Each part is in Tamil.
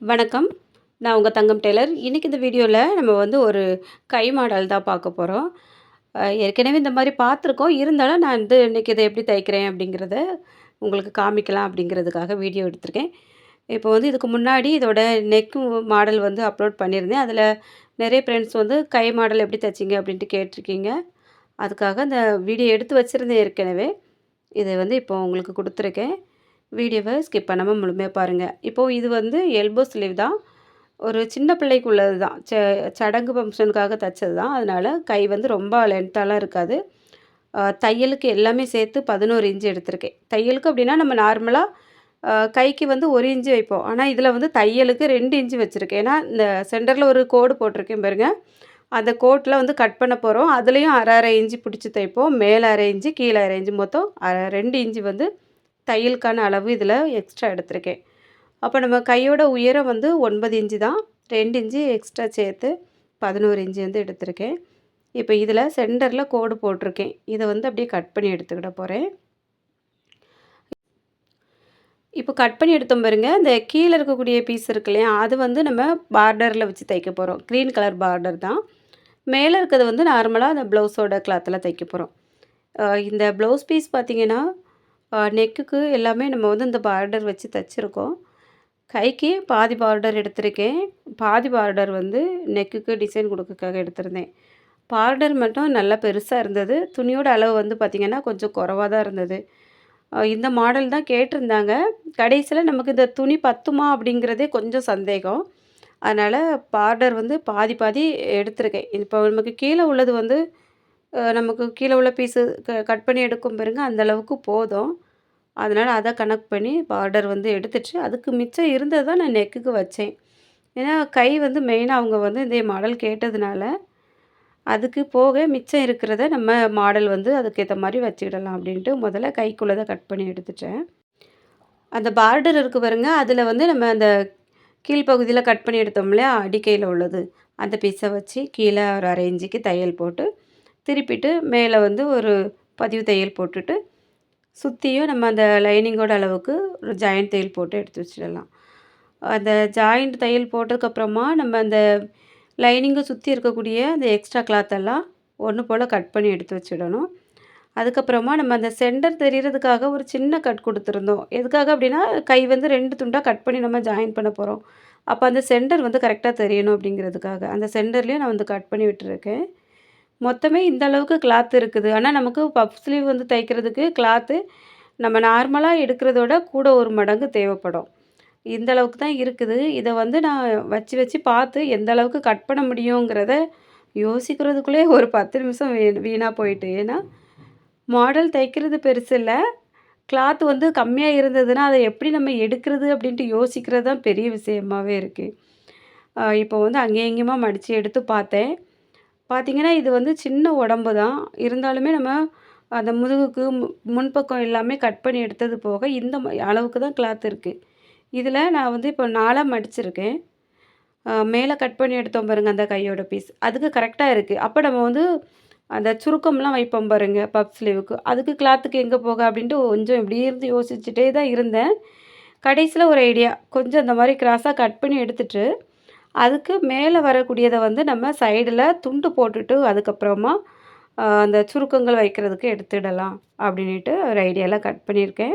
வணக்கம். நான் உங்கள் தங்கம் டெய்லர். இன்றைக்கி இந்த வீடியோவில் நம்ம வந்து ஒரு கை மாடல் தான் பார்க்க போகிறோம் ஏற்கனவே இந்த மாதிரி பார்த்துருக்கோம். இருந்தாலும் நான் வந்து இன்றைக்கி இதை எப்படி தைக்கிறேன் அப்படிங்கிறத உங்களுக்கு காமிக்கலாம் அப்படிங்கிறதுக்காக வீடியோ எடுத்திருக்கேன். இப்போ வந்து இதுக்கு முன்னாடி இதோட நெக் மாடல் வந்து அப்லோட் பண்ணியிருந்தேன். அதில் நிறைய ஃப்ரெண்ட்ஸ் வந்து கை மாடல் எப்படி தைச்சிங்க அப்படின்ட்டு கேட்டிருக்கீங்க. அதுக்காக அந்த வீடியோ எடுத்து வச்சிருந்தேன் ஏற்கனவே. இதை வந்து இப்போ உங்களுக்கு கொடுத்துருக்கேன் வீடியோவை ஸ்கிப் பண்ணாம முழுமையாக பாருங்கள் இப்போது இது வந்து எல்போ ஸ்லீவ் தான். ஒரு சின்ன பிள்ளைக்கு உள்ளது தான். ச சடங்கு ஃபங்க்ஷனுக்காக தைச்சது தான். அதனால் கை வந்து ரொம்ப லென்த்தாலாம் இருக்காது. தையலுக்கு எல்லாமே சேர்த்து பதினோரு இன்ச்சு எடுத்திருக்கேன். தையலுக்கு அப்படின்னா நம்ம நார்மலாக கைக்கு வந்து ஒரு இன்ச்சு வைப்போம். ஆனால் இதில் வந்து தையலுக்கு ரெண்டு இன்ச்சு வச்சுருக்கேன் ஏன்னா இந்த சென்டரில் ஒரு கோடு போட்டிருக்கேன் பாருங்கள் அந்த கோட்டில் வந்து கட் பண்ண போகிறோம் அதுலேயும் அரை அரை இஞ்சி பிடிச்சி தைப்போம். மேல 1/2 இன்ச், கீழ 1/2 மொத்தம் அரை ரெண்டு இஞ்சி வந்து தையலுக்கான அளவு இதில் எக்ஸ்ட்ரா எடுத்திருக்கேன். அப்போ நம்ம கையோட உயரம் வந்து ஒன்பது இன்ச்சு தான். 2 இன்ச் எக்ஸ்ட்ரா சேர்த்து பதினோரு இஞ்சி வந்து எடுத்திருக்கேன். இப்போ இதில் சென்டரில் கோடு போட்டிருக்கேன். இதை வந்து அப்படியே கட் பண்ணி எடுத்துக்கிட போகிறேன் இப்போ கட் பண்ணி எடுத்தோம் பாருங்க. இந்த கீழே இருக்கக்கூடிய பீஸ் இருக்கு இல்லையா? அது வந்து நம்ம பார்டரில் வச்சு தைக்க போகிறோம் க்ரீன் கலர் பார்டர் தான். மேலே இருக்கிறது வந்து நார்மலாக அந்த ப்ளவுஸோட கிளாத்தில் தைக்க போகிறோம் இந்த ப்ளவுஸ் பீஸ் பார்த்தீங்கன்னா, நெக்குக்கு எல்லாமே நம்ம வந்து இந்த பார்டர் வச்சு தைச்சிருக்கோம் கைக்கு பாதி பார்டர் எடுத்திருக்கேன். பாதி பார்டர் வந்து நெக்குக்கு டிசைன் குடுக்கறதுக்காக எடுத்திருந்தேன். பார்டர் மட்டும் நல்லா பெருசாக இருந்தது. துணியோட அளவு வந்து பார்த்திங்கன்னா கொஞ்சம் குறவாக தான் இருந்தது. இந்த மாடல் தான் கேட்டிருந்தாங்க. கடைசியில் நமக்கு இந்த துணி பத்துமா அப்படிங்கிறதே கொஞ்சம் சந்தேகம். அதனால் பார்டர் வந்து பாதி பாதி எடுத்திருக்கேன். இப்போ நமக்கு கீழே உள்ளது வந்து நமக்கு கீழே உள்ள பீஸு க கட் பண்ணி எடுக்கும் பாருங்க, அந்த அளவுக்கு போதும். அதனால் அதை கணக்கு பண்ணி பார்டர் வந்து எடுத்துட்டு, அதுக்கு மிச்சம் இருந்தது தான் நான் நெக்குக்கு வச்சேன். ஏன்னா கை வந்து மெயினாக அவங்க வந்து இதே மாடல் கேட்டதுனால, அதுக்கு போக மிச்சம் இருக்கிறத நம்ம மாடல் வந்து அதுக்கேற்ற மாதிரி வச்சுக்கிடலாம் அப்படின்ட்டு முதல்ல கைக்குள்ளத கட் பண்ணி எடுத்துட்டேன். அந்த பார்டர் இருக்கு பாருங்க, அதில் வந்து நம்ம அந்த கீழ் கட் பண்ணி எடுத்தோம் இல்லையா? உள்ளது. அந்த பீஸை வச்சு கீழே ஒரு 1/2 இன்ச்சுக்கு தையல் போட்டு, திருப்பிட்டு மேலே வந்து ஒரு பதிவு தையல் போட்டுட்டு, சுற்றியும் நம்ம அந்த லைனிங்கோட அளவுக்கு ஒரு ஜாயிண்ட் தையல் போட்டு எடுத்து வச்சிடலாம். அந்த ஜாயிண்ட் தையல் போட்டதுக்கப்புறமா நம்ம அந்த லைனிங்கை சுற்றி இருக்கக்கூடிய அந்த எக்ஸ்ட்ரா கிளாத்தெல்லாம் ஒன்று போல் கட் பண்ணி எடுத்து வச்சிடணும். அதுக்கப்புறமா நம்ம அந்த சென்டர் தெரிகிறதுக்காக ஒரு சின்ன கட் கொடுத்துருந்தோம் எதுக்காக அப்படின்னா, கை வந்து ரெண்டு துண்டாக கட் பண்ணி நம்ம ஜாயின் பண்ண போகிறோம் அப்போ அந்த சென்டர் வந்து கரெக்டாக தெரியணும் அப்படிங்கிறதுக்காக. அந்த சென்டர்லேயும் நான் வந்து கட் பண்ணி விட்டுருக்கேன். மொத்தமே இந்த அளவுக்கு கிளாத் இருக்குது. ஆனால் நமக்கு பஃப் ஸ்லீவ் வந்து தைக்கிறதுக்கு கிளாத்து நம்ம நார்மலாக எடுக்கிறதோட கூட ஒரு மடங்கு தேவைப்படும். இந்த அளவுக்கு தான் இருக்குது. இதை வந்து நான் வச்சு வச்சு பார்த்து எந்த அளவுக்கு கட் பண்ண முடியுங்கிறத யோசிக்கிறதுக்குள்ளே ஒரு 10 நிமிஷம் வீ வீணாக போயிட்டு. ஏன்னா, மாடல் தைக்கிறது பெருசு இல்லை கிளாத் வந்து கம்மியாக இருந்ததுன்னா, அதை எப்படி நம்ம எடுக்கிறது அப்படின்ட்டு யோசிக்கிறது தான் பெரிய விஷயமாவே இருக்குது இப்போ வந்து அங்கேயும் இங்கேயுமா மடித்து எடுத்து பார்த்தேன். பார்த்தீங்கன்னா, இது வந்து சின்ன உடம்பு தான். இருந்தாலுமே நம்ம அந்த முதுகுக்கு முன்பக்கம் எல்லாமே கட் பண்ணி எடுத்தது போக, இந்த ம அளவுக்கு தான் கிளாத் இருக்குது இதில் நான் வந்து இப்போ நாளாக மடிச்சிருக்கேன். மேலே கட் பண்ணி எடுத்தோம் பாருங்கள் அந்த கையோட பீஸ். அதுக்கு கரெக்டாக இருக்குது அப்போ நம்ம வந்து அந்த சுருக்கம்லாம் வைப்போம் பாருங்க, பப் ஸ்லீவுக்கு. அதுக்கு கிளாத்துக்கு எங்கே போக அப்படின்ட்டு கொஞ்சம் இப்படியே இருந்து யோசிச்சுட்டே தான் இருந்தேன். கடைசியில் ஒரு ஐடியா. கொஞ்சம் அந்த மாதிரி கிராஸாக கட் பண்ணி எடுத்துகிட்டு அதுக்கு மேலே வரக்கூடியதை வந்து நம்ம சைடில் துண்டு போட்டுட்டு, அதுக்கப்புறமா அந்த சுருக்கங்கள் வைக்கிறதுக்கு எடுத்துடலாம் அப்படின்னுட்டு ஒரு ஐடியாவில் கட் பண்ணியிருக்கேன்.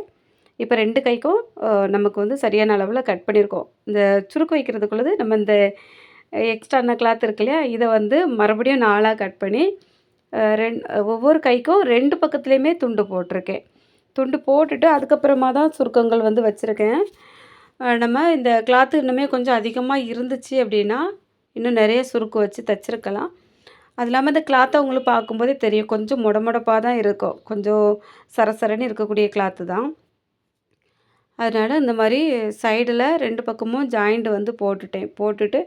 இப்போ ரெண்டு கைக்கும் நமக்கு வந்து சரியான அளவில் கட் பண்ணியிருக்கோம். இந்த சுருக்கு வைக்கிறதுக்குள்ளது நம்ம இந்த எக்ஸ்ட்ரான கிளாத் இருக்கு இல்லையா? இதை வந்து மறுபடியும் நாளாக கட் பண்ணி, ரெண் ஒவ்வொரு கைக்கும் ரெண்டு பக்கத்துலேயுமே துண்டு போட்டிருக்கேன். துண்டு போட்டுட்டு அதுக்கப்புறமா தான் சுருக்கங்கள் வந்து வச்சுருக்கேன் நம்ம இந்த கிளாத்து இன்னுமே கொஞ்சம் அதிகமாக இருந்துச்சு அப்படின்னா, இன்னும் நிறைய சுருக்கு வச்சு தச்சிருக்கலாம். அது இல்லாமல் இந்த கிளாத்தை உங்களுக்கு பார்க்கும்போதே தெரியும். கொஞ்சம் முடமுடப்பாக தான் இருக்கும். கொஞ்சம் சரசரன்னு இருக்கக்கூடிய கிளாத்து தான். அதனால் இந்த மாதிரி சைடில் ரெண்டு பக்கமும் ஜாயிண்ட் வந்து போட்டுட்டேன். போட்டுட்டு,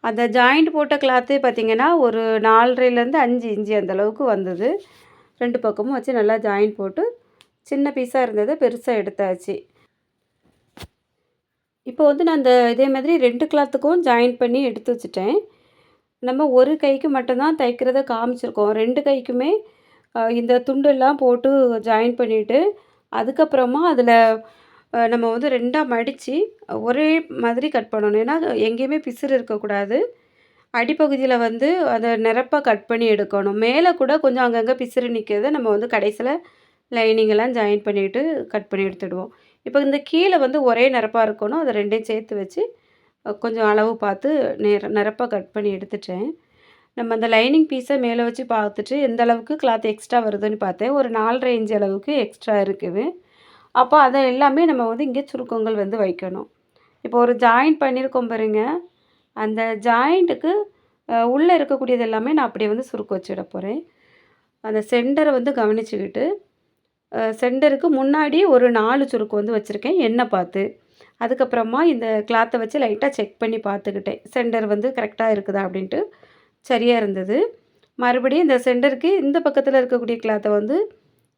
அந்த ஜாயிண்ட் போட்ட கிளாத்து பார்த்திங்கன்னா ஒரு நாலரைலேருந்து அஞ்சு இஞ்சி அந்தளவுக்கு வந்தது. ரெண்டு பக்கமும் வச்சு நல்லா ஜாயிண்ட் போட்டு, சின்ன பீஸாக இருந்ததை பெருசாக எடுத்தாச்சு. இப்போ வந்து நான் இந்த இதே மாதிரி ரெண்டு கிளாத்துக்கும் ஜாயின் பண்ணி எடுத்து வச்சுட்டேன். நம்ம ஒரு கைக்கு மட்டும்தான் தைக்கிறத காமிச்சிருக்கோம். ரெண்டு கைக்குமே இந்த துண்டெல்லாம் போட்டு ஜாயின் பண்ணிவிட்டு அதுக்கப்புறமா அதில் நம்ம வந்து ரெண்டாக மடித்து ஒரே மாதிரி கட் பண்ணணும். ஏன்னா, எங்கேயுமே பிசுறு இருக்கக்கூடாது. அடிப்பகுதியில் வந்து அதை நிரப்பாக கட் பண்ணி எடுக்கணும். மேலே கூட கொஞ்சம் அங்கங்கே பிசுறு நிற்கிறத நம்ம வந்து கடைசியில் லைனிங்கெல்லாம் ஜாயின் பண்ணிவிட்டு கட் பண்ணி எடுத்துடுவோம். இப்போ இந்த கீழே வந்து ஒரே நிரப்பாக இருக்கணும். அதை ரெண்டையும் சேர்த்து வச்சு, கொஞ்சம் அளவு பார்த்து நேர நிரப்பாக கட் பண்ணி எடுத்துட்டேன். நம்ம அந்த லைனிங் பீஸை மேலே வச்சு பார்த்துட்டு, எந்த அளவுக்கு கிளாத் எக்ஸ்ட்ரா வருதுன்னு பார்த்தேன். ஒரு நாலரை இன்ச் அளவுக்கு எக்ஸ்ட்ரா இருக்குது. அப்போ அதை எல்லாமே நம்ம வந்து இங்கே சுருக்கங்கள் வந்து வைக்கணும். இப்போ ஒரு ஜாயிண்ட் பண்ணியிருக்கோம் பாருங்க. அந்த ஜாயிண்ட்டுக்கு உள்ளே இருக்கக்கூடியது எல்லாமே நான் அப்படியே வந்து சுருக்க வச்சுட போகிறேன் அந்த சென்டரை வந்து கவனிச்சுக்கிட்டு, சென்டருக்கு முன்னாடி ஒரு நாலு சுருக்கு வந்து வச்சுருக்கேன் எண்ணெய் பார்த்து. அதுக்கப்புறமா இந்த கிளாத்தை வச்சு லைட்டாக செக் பண்ணி பார்த்துக்கிட்டேன். சென்டர் வந்து கரெக்டாக இருக்குதா அப்படின்ட்டு. சரியாக இருந்தது. மறுபடியும் இந்த சென்டருக்கு இந்த பக்கத்தில் இருக்கக்கூடிய கிளாத்தை வந்து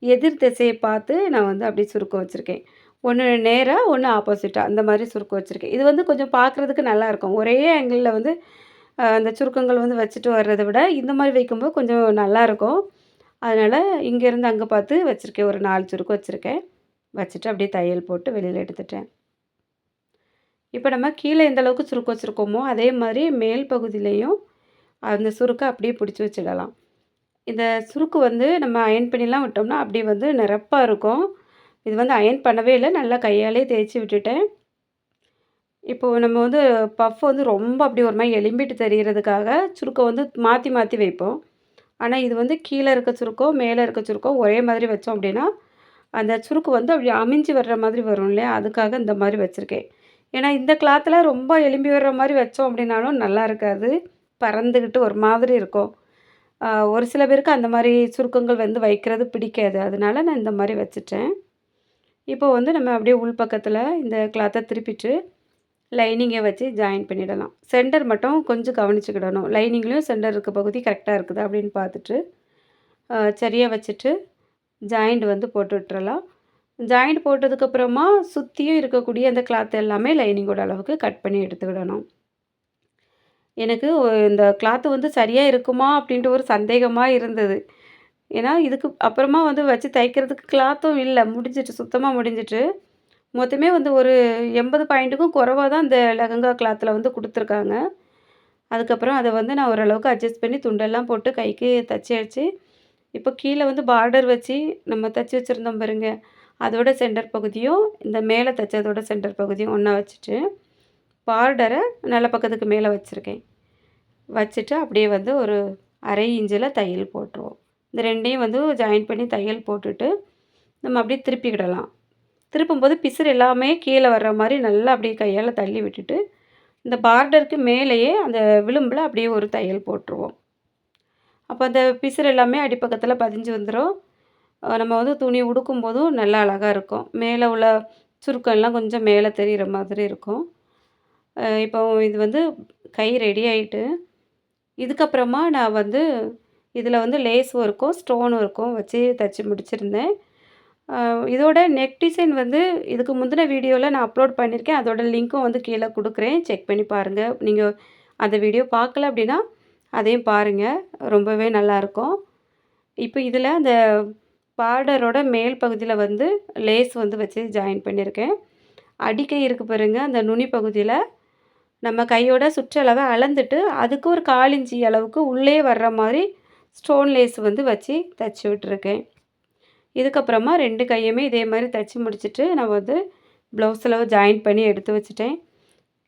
எதிர் திசையை பார்த்து நான் வந்து அப்படியே சுருக்கம் வச்சுருக்கேன் ஒன்று நேராக ஒன்று ஆப்போசிட்டாக அந்த மாதிரி சுருக்கம் வச்சுருக்கேன் இது வந்து கொஞ்சம் பார்க்குறதுக்கு நல்லாயிருக்கும். ஒரே ஆங்கிளில் வந்து அந்த சுருக்கங்கள் வந்து வச்சுட்டு வர்றதை விட, இந்த மாதிரி வைக்கும்போது கொஞ்சம் நல்லாயிருக்கும். அதனால் இங்கேருந்து அங்கே பார்த்து வச்சுருக்கேன் ஒரு நாலு சுருக்கு வச்சுருக்கேன் வச்சுட்டு அப்படியே தையல் போட்டு வெளியில் எடுத்துட்டேன். இப்போ நம்ம கீழே எந்த அளவுக்கு சுருக்கு வச்சுருக்கோமோ அதே மாதிரி மேல் பகுதியிலையும் அந்த சுருக்கை அப்படியே பிடிச்சி வச்சிடலாம். இந்த சுருக்கு வந்து நம்ம அயர்ன் பண்ணிலாம் விட்டோம்னா, அப்படியே வந்து நிரப்பாக இருக்கும். இது வந்து அயன் பண்ணவே இல்லை நல்லா கையாலேயே தேய்ச்சி விட்டுட்டேன். இப்போது நம்ம வந்து பஃப் வந்து ரொம்ப அப்படியே ஒரு மாதிரி எலும்பிட்டு தெரிகிறதுக்காக சுருக்கம் வந்து மாற்றி மாற்றி வைப்போம். ஆனால் இது வந்து கீழே இருக்க சுருக்கம், மேலே இருக்க சுருக்கம் ஒரே மாதிரி வச்சோம் அப்படின்னா, அந்த சுருக்கு வந்து அப்படியே அமிஞ்சு வர்ற மாதிரி வரும் இல்லையா? அதுக்காக இந்த மாதிரி வச்சுருக்கேன் ஏன்னா, இந்த கிளாத்தில் ரொம்ப எலும்பி வர்ற மாதிரி வச்சோம் அப்படின்னாலும் நல்லா இருக்காது. பறந்துக்கிட்டு ஒரு மாதிரி இருக்கும். ஒரு சில பேருக்கு அந்த மாதிரி சுருக்கங்கள் வந்து வைக்கிறது பிடிக்காது. அதனால நான் இந்த மாதிரி வச்சுட்டேன். இப்போ வந்து நம்ம அப்படியே உள் பக்கத்தில் இந்த கிளாத்தை திருப்பிட்டு, லைனிங்கை வச்சு ஜாயின் பண்ணிடலாம். சென்டர் மட்டும் கொஞ்சம் கவனிச்சுக்கிடணும். லைனிங்லேயும் சென்டர் இருக்க பகுதி கரெக்டாக இருக்குதா அப்படின்னு பார்த்துட்டு, சரியாக வச்சுட்டு, ஜாயிண்ட் வந்து போட்டு விட்டுறலாம். ஜாயிண்ட் போட்டதுக்கப்புறமா சுற்றியும் இருக்கக்கூடிய அந்த கிளாத் எல்லாமே லைனிங்கோட அளவுக்கு கட் பண்ணி எடுத்துக்கிடணும். எனக்கு இந்த கிளாத்து வந்து சரியாக இருக்குமா? அப்படின்ட்டு ஒரு சந்தேகமாக இருந்தது. ஏன்னா, இதுக்கு அப்புறமா வந்து வச்சு தைக்கிறதுக்கு கிளாத்தும் இல்லை முடிஞ்சிட்டு, சுத்தமாக முடிஞ்சிட்டு. மொத்தமே வந்து ஒரு 80 பாயிண்ட்டுக்கும் குறைவா தான் இந்த லெஹங்கா கிளாத்தில் வந்து கொடுத்துருக்காங்க அதுக்கப்புறம் அதை வந்து நான் ஓரளவுக்கு அட்ஜஸ்ட் பண்ணி துண்டெல்லாம் போட்டு கைக்கு தச்சாச்சு. இப்போ கீழே வந்து பார்டர் வச்சு நம்ம தச்சு வச்சிருந்தோம் பாருங்க. அதோட சென்டர் பகுதியும், இந்த மேலே தைச்சதோட சென்டர் பகுதியும் ஒன்றா வச்சுட்டு, பார்டரை நல்ல பக்கத்துக்கு மேலே வச்சுருக்கேன் வச்சுட்டு அப்படியே வந்து ஒரு அரை இஞ்சில் தையல் போட்டுருவோம். இந்த ரெண்டையும் வந்து ஜாயின் பண்ணி தையல் போட்டுட்டு, நம்ம அப்படியே திருப்பிக்கிடலாம். திருப்பும்போது பிசுறு எல்லாமே கீழே வர்ற மாதிரி நல்லா அப்படியே கையால் தள்ளி விட்டுட்டு, இந்த பார்டருக்கு மேலேயே அந்த விளிம்பில் அப்படியே ஒரு தையல் போட்டுருவோம். அப்போ அந்த பிசுறு எல்லாமே அடிப்பக்கத்தில் பதிஞ்சு வந்துடும் நம்ம வந்து துணி உடுக்கும் போதும் நல்லா அழகாக இருக்கும். மேலே உள்ள சுருக்கம்லாம் கொஞ்சம் மேலே தெரியிற மாதிரி இருக்கும். இப்போ இது வந்து கை ரெடி ஆகிட்டு இதுக்கப்புறமா நான் வந்து இதில் வந்து லேஸ் ஒர்க்கும், ஸ்டோன் ஒர்க்கும் வச்சு தச்சு முடிச்சிருந்தேன். இதோட நெக் டிசைன் வந்து இதுக்கு முந்தின வீடியோவில் நான் அப்லோட் பண்ணியிருக்கேன். அதோட லிங்க்கும் வந்து கீழே கொடுக்குறேன் செக் பண்ணி பாருங்க. நீங்கள் அந்த வீடியோ பார்க்கல அப்படின்னா, அதையும் பாருங்கள் ரொம்பவே நல்லாயிருக்கும். இப்போ இதில் அந்த பார்டரோட மேல் பகுதியில் வந்து லேஸ் வந்து வச்சு ஜாயின் பண்ணியிருக்கேன். அடிக்கை இருக்கு பாருங்கள் அந்த நுனி பகுதியில் நம்ம கையோட சுற்றளவை அளந்துட்டு, அதுக்கு ஒரு காலிஞ்சி அளவுக்கு உள்ளே வர்ற மாதிரி ஸ்டோன் லேஸ் வந்து வச்சு தச்சு விட்டுருக்கேன். இதுக்கப்புறமா ரெண்டு கையுமே இதே மாதிரி தச்சு முடிச்சுட்டு, நான் வந்து ப்ளவுஸில் ஜாயின் பண்ணி எடுத்து வச்சுட்டேன்.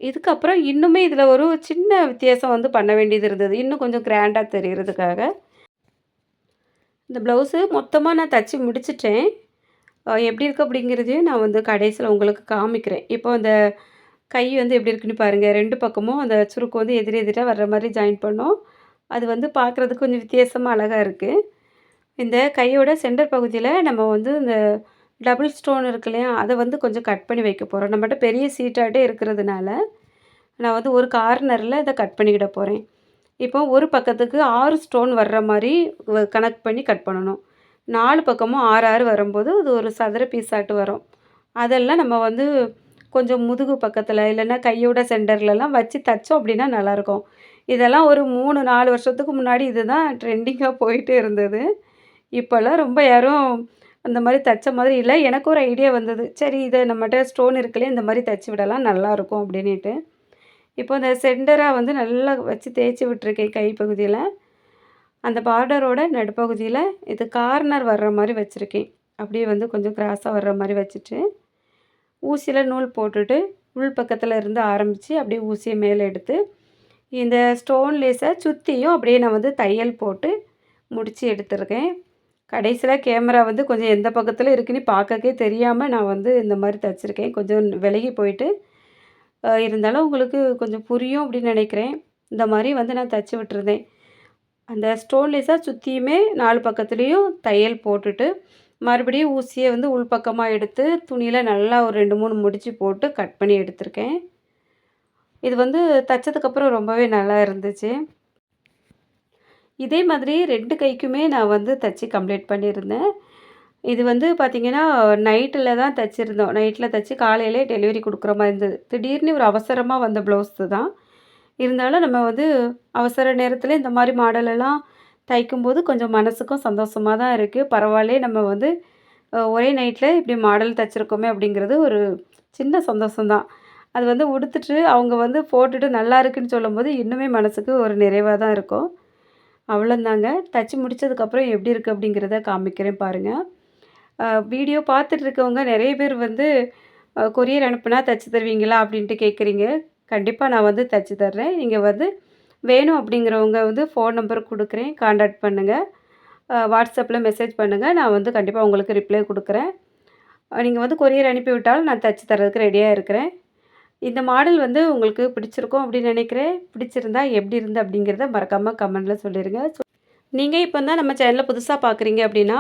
இதுக்கப்புறம் இன்னுமே இதில் ஒரு சின்ன வித்தியாசம் வந்து பண்ண வேண்டியது இருந்தது. இன்னும் கொஞ்சம் கிராண்டாக தெரிகிறதுக்காக இந்த ப்ளவுஸு மொத்தமாக நான் தச்சு முடிச்சிட்டேன் எப்படி இருக்குது அப்படிங்கிறதையும் நான் வந்து கடைசியில் உங்களுக்கு காமிக்கிறேன். இப்போ அந்த கை வந்து எப்படி இருக்குன்னு பாருங்கள் ரெண்டு பக்கமும் அந்த சுருக்கு வந்து எதிரெதிராக வர்ற மாதிரி ஜாயின் பண்ணோம். அது வந்து பார்க்குறதுக்கு கொஞ்சம் வித்தியாசமாக அழகாக இருக்குது இந்த கையோட சென்டர் பகுதியில் நம்ம வந்து இந்த டபுள் ஸ்டோன் இருக்கு இல்லையா? அதை வந்து கொஞ்சம் கட் பண்ணி வைக்க போகிறோம் நம்மகிட்ட பெரிய சீட்டாட்டே இருக்கிறதுனால, நான் வந்து ஒரு கார்னரில் இதை கட் பண்ணிக்கிட போகிறேன் இப்போ ஒரு பக்கத்துக்கு ஆறு ஸ்டோன் வர்ற மாதிரி வ கணக்கு பண்ணி கட் பண்ணணும். நாலு பக்கமும் 6, 6 வரும்போது அது ஒரு சதுர பீஸாட்டு வரும். அதெல்லாம் நம்ம வந்து கொஞ்சம் முதுகு பக்கத்தில் இல்லைன்னா கையோட சென்டர்லலாம் வச்சு தைச்சோம் அப்படின்னா நல்லாயிருக்கும். இதெல்லாம் ஒரு 3, 4 வருஷத்துக்கு முன்னாடி இதுதான் ட்ரெண்டிங்காக போயிட்டு இருந்தது. இப்போல்லாம் ரொம்ப யாரும் அந்த மாதிரி தைச்ச மாதிரி இல்லை. எனக்கு ஒரு ஐடியா வந்தது. சரி இதை நம்மகிட்ட ஸ்டோன் இருக்குல்லையே இந்த மாதிரி தைச்சி விடலாம் நல்லாயிருக்கும் அப்படின்ட்டு இப்போ இந்த சென்டராக வந்து நல்லா வச்சு தேய்ச்சி விட்டுருக்கேன் கைப்பகுதியில் அந்த பார்டரோட நடுப்பகுதியில் இது கார்னர் வர்ற மாதிரி வச்சுருக்கேன். அப்படியே வந்து கொஞ்சம் கிராஸாக வர்ற மாதிரி வச்சுட்டு ஊசியில் நூல் போட்டுட்டு உள் பக்கத்தில் இருந்து ஆரம்பித்து அப்படியே ஊசியை மேலே எடுத்து இந்த ஸ்டோன் லேஸை சுற்றியும் அப்படியே நான் வந்து தையல் போட்டு முடித்து எடுத்துருக்கேன். கடைசியில் கேமரா வந்து கொஞ்சம் எந்த பக்கத்தில் இருக்குன்னு பார்க்கக்கே தெரியாமல் நான் வந்து இந்த மாதிரி தைச்சிருக்கேன். கொஞ்சம் விலகி போயிட்டு இருந்தாலும் உங்களுக்கு கொஞ்சம் புரியும் அப்படின்னு நினைக்கிறேன். இந்த மாதிரி வந்து நான் தைச்சி விட்டுருந்தேன். அந்த ஸ்டோன் லேஸாக சுற்றியுமே நாலு பக்கத்துலேயும் தையல் போட்டுட்டு மறுபடியும் ஊசியை வந்து உள்பக்கமாக எடுத்து துணியில் நல்லா ஒரு ரெண்டு மூணு முடிச்சு போட்டு கட் பண்ணி எடுத்திருக்கேன். இது வந்து தைச்சதுக்கப்புறம் ரொம்பவே நல்லா இருந்துச்சு. இதே மாதிரி ரெண்டு கைக்குமே நான் வந்து தைச்சி கம்ப்ளீட் பண்ணியிருந்தேன். இது வந்து பார்த்திங்கன்னா நைட்டில் தான் தைச்சிருந்தோம். நைட்டில் தைச்சி காலையிலே டெலிவரி கொடுக்குற மாதிரி இருந்தது. திடீர்னு ஒரு அவசரமாக வந்த ப்ளவுஸு தான். இருந்தாலும் நம்ம வந்து அவசர நேரத்தில் இந்த மாதிரி மாடலெல்லாம் தைக்கும்போது கொஞ்சம் மனசுக்கும் சந்தோஷமாக தான் இருக்குது பரவாயில்லையே நம்ம வந்து ஒரே நைட்டில் இப்படி மாடல் தைச்சிருக்கோமே அப்படிங்கிறது ஒரு சின்ன சந்தோஷம்தான் அது வந்து உடுத்துட்டு அவங்க வந்து போட்டுட்டு நல்லா இருக்குன்னு சொல்லும்போது இன்னுமே மனசுக்கு ஒரு நிறைவாக தான் இருக்கும். அவ்வளோந்தாங்க தச்சு முடித்ததுக்கப்புறம் எப்படி இருக்குது அப்படிங்கிறத காமிக்கிறேன் பாருங்கள் வீடியோ பார்த்துட்டு இருக்கவங்க நிறைய பேர் வந்து கொரியர் அனுப்புனா தைச்சி தருவீங்களா அப்படின்ட்டு கேட்குறீங்க கண்டிப்பாக நான் வந்து தச்சு தர்றேன். நீங்கள் வந்து வேணும் அப்படிங்கிறவங்க வந்து ஃபோன் நம்பர் கொடுக்குறேன். காண்டாக்ட் பண்ணுங்கள் வாட்ஸ்அப்பில் மெசேஜ் பண்ணுங்கள் நான் வந்து கண்டிப்பாக உங்களுக்கு ரிப்ளை கொடுக்குறேன். நீங்கள் வந்து கொரியர் அனுப்பி விட்டாலும் நான் தைச்சி தரதுக்கு ரெடியாக இருக்கிறேன். இந்த மாடல் வந்து உங்களுக்கு பிடிச்சிருக்கும் அப்படின்னு நினைக்கிறேன். பிடிச்சிருந்தா எப்படி இருந்து அப்படிங்கிறத மறக்காமல் கமெண்டில் சொல்லிடுங்க நீங்கள் இப்போ தான் நம்ம சேனலில் புதுசாக பார்க்குறீங்க அப்படின்னா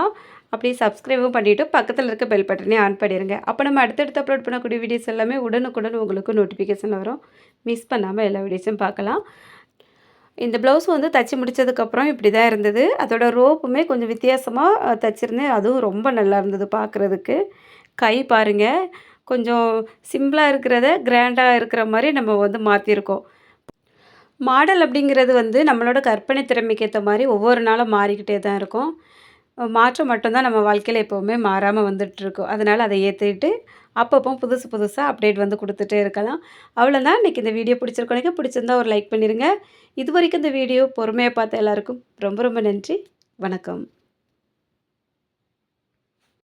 அப்படியே சப்ஸ்கிரைபும் பண்ணிவிட்டு பக்கத்தில் இருக்க பெல் பட்டனே ஆன் பண்ணிடுங்க. அப்போ நம்ம அடுத்தடுத்து அப்லோட் பண்ணக்கூடிய வீடியோஸ் எல்லாமே உடனுக்குடன் உங்களுக்கு நோட்டிஃபிகேஷன் வரும். மிஸ் பண்ணாமல் எல்லா வீடியோஸும் பார்க்கலாம். இந்த ப்ளவுஸ் வந்து தைச்சி முடித்ததுக்கப்புறம் இப்படி தான் இருந்தது. அதோட ரோப்புமே கொஞ்சம் வித்தியாசமாக தைச்சிருந்தேன். அதுவும் ரொம்ப நல்லா இருந்தது பார்க்குறதுக்கு கை பாருங்கள் கொஞ்சம் சிம்பிளாக இருக்கிறத கிராண்டாக இருக்கிற மாதிரி நம்ம வந்து மாற்றிருக்கோம் மாடல் அப்படிங்கிறது வந்து நம்மளோட கற்பனை திறமைக்கு ஏற்ற மாதிரி ஒவ்வொரு நாளும் மாறிக்கிட்டே தான் இருக்கும். மாற்றம் மட்டும்தான் நம்ம வாழ்க்கையில் எப்போவுமே மாறாமல் வந்துட்டுருக்கோம் அதனால் அதை ஏற்றிட்டு அப்பப்போ புதுசு புதுசாக அப்டேட் வந்து கொடுத்துட்டே இருக்கலாம். அவ்வளோதான் இன்றைக்கி இந்த வீடியோ பிடிச்சிருக்கோனே பிடிச்சிருந்தா ஒரு லைக் பண்ணிடுங்க இது வரைக்கும் இந்த வீடியோ பொறுமையாக பார்த்த எல்லாருக்கும் ரொம்ப ரொம்ப நன்றி. வணக்கம்.